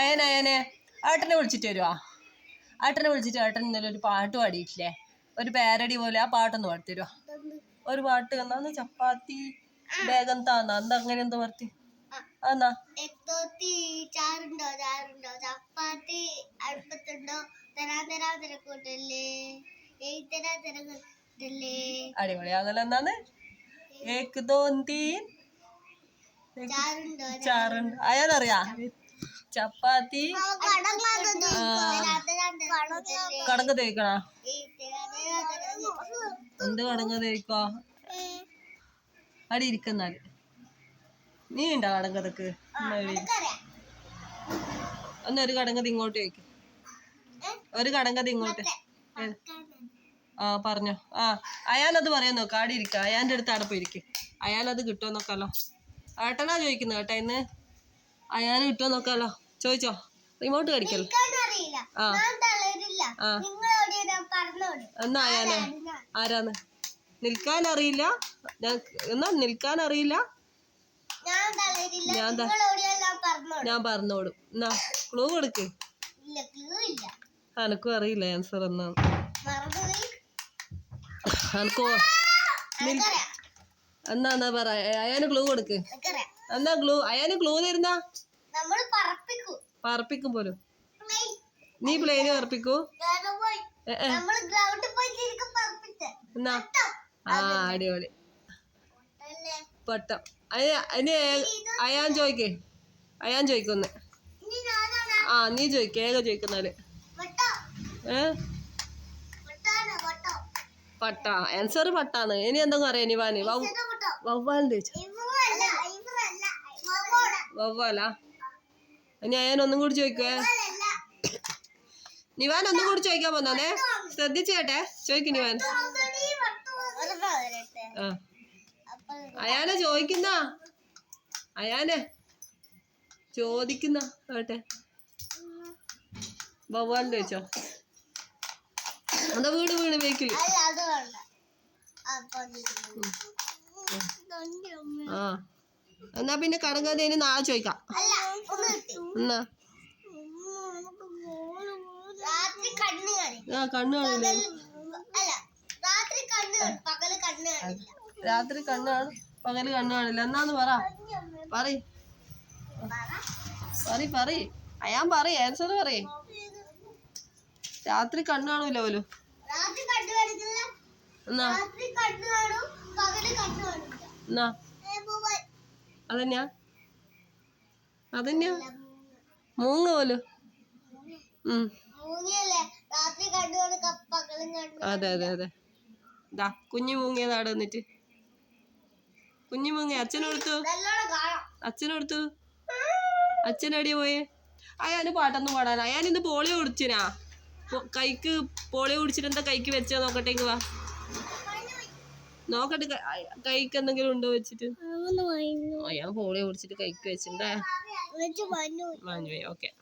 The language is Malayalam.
അയന അയനെ. ഏട്ടനെ വിളിച്ചിട്ട് വരുവാ. ഏട്ടനെ വിളിച്ചിട്ട് ഏട്ടൻ ഇന്നലെ ഒരു പാട്ട് പാടിയിട്ടില്ലേ? ഒരു പേരടി പോലെ ആ പാട്ടൊന്ന് പാടിത്തരുവാ ഒരു പാട്ട് എന്നാന്ന് ചപ്പാത്തി വേഗം താന്ന. എന്താ അങ്ങനെ എന്താ പറത്തി എന്നാ എത്തോത്തി ചാറുണ്ടോ ചാറുണ്ടോ? ചപ്പാത്തി അടുപ്പത്തുണ്ടോ? തരാ തരാ തിരക്കൂട്ടല്ലേ ഏയ് തരാ തിരക്കൂട്ടല്ലേ അടിപൊളി. അങ്ങനെ എന്നാന്ന് ഏക്ക് ചാറുണ്ടോ ചാറുണ്ട്. അയാളറിയാ? ചപ്പാത്തി കടങ്ക് തേക്കണ. എന്ത് കടങ്ക് തേക്കോ അടി ഇരിക്കുന്നാൽ നീ ഉണ്ടോ കടങ്കതക്ക് ഒന്നൊരു കടങ്കത് ഇങ്ങോട്ട് വെക്ക് ഒരു കടങ്കത് ഇങ്ങോട്ട്? ആ പറഞ്ഞോ. ആ അയാളത് പറയാൻ നോക്കാം. ആടി ഇരിക്ക. അയാന്റെ അടുത്ത് അവിടെ പോയിരിക്ക് അയാളത് കിട്ടുമോ നോക്കാലോ ഏട്ടനാ ചോദിക്കുന്നത് കേട്ടാ ഇന്ന്? അയാന് കിട്ടുമോ നോക്കാലോ. ചോദിച്ചോ. റിമോട്ട് കടിക്കല്ലോ ആ. ആ. എന്നാ അയാനെ? ആരാന്ന്? നിൽക്കാൻ അറിയില്ല എന്നാ നിൽക്കാൻ അറിയില്ല ഞാൻ ഞാൻ പറഞ്ഞോട്. എന്നാ ക്ലൂ കൊടുക്ക്. എനക്കും അറിയില്ല ആൻസർ എന്നാണ് മറന്നുപോയി. എനക്കോ എന്നാ എന്നാ പറ. അയാന് ക്ലൂ കൊടുക്ക്. എനിക്കറിയാം ഗ്ലൂ അയാന് ഗ്ലൂ തരുന്ന നമ്മൾ പറപ്പിക്കും പോലും. നീ പ്ലെയിന് പറപ്പിക്കൂ. എന്നാ? ആ അടിപൊളി. പൊട്ടം അതിന് അയാൻ ചോദിക്കേ. അയാൻ ചോദിക്കൊന്ന്. ആ നീ ചോദിക്ക. ഏക ചോദിക്കുന്നാൽ? ഏ? പട്ട. ആൻസർ പട്ടാന്ന്. ഇനി എന്തെങ്കിലും അറിയാം നിവാന് വവ്വാലിന്റെ ചോദിച്ചോ. വവ്വാലാ. ഞാൻ ഒന്നും കൂടി ചോദിക്കേ നിവാൻ ഒന്നും കൂടി ചോദിക്കാൻ പോന്നേ ശ്രദ്ധിച്ചു കേട്ടെ ചോദിക്കും നിവാൻ. ആ. അയാനെ ചോദിക്കുന്ന. അയാനെ ചോദിക്കുന്ന. കേട്ടെ വവ്വാലിന്റെ ചോദിച്ചോ. അതാ വീട് വീണ് അപ്പൊ ആ. എന്നാ പിന്നെ കടങ്ങാതെ ഇനി നാളെ ചോദിക്കാം. എന്നാ? ആ കണ്ണു കാണില്ലേ. രാത്രി കണ്ണ് കാണും പകൽ കണ്ണു കാണില്ല. എന്നാന്ന് പറ. പറയ്. പറയ് പറയ്. അയാൻ പറയ് ആൻസർ പറയ്. രാത്രി കണ്ണു കാണൂല പോലും. എന്നാ? എന്നാ. അതന്നെയാ? അതന്നെയാ? മൂങ്ങ പോലും. അതെ അതെ അതെ. ദാ കുഞ്ഞു മൂങ്ങിയ നാട് വന്നിട്ട്. കുഞ്ഞു മൂങ്ങ അച്ഛനെടുത്തു അച്ഛനെടുത്തു അച്ഛനടിയ പോയേ? അയാന് പാട്ടൊന്നും പാടാൻ അയാൻ ഇന്ന് പോളിയോ കുടിച്ചിനാ. കൈക്ക് പോളിയോ കുടിച്ചിട്ട് എന്താ കൈക്ക് വെച്ചാ നോക്കട്ടെ വാ. നോക്കട്ടെ കൈക്ക് എന്തെങ്കിലും ഉണ്ടോ വെച്ചിട്ട്? അയാൾ പോളിയോ കുടിച്ചിട്ട് കൈക്ക് വെച്ചിട്ടുണ്ടേ. വെച്ച് മഞ്ഞു ഓക്കെ.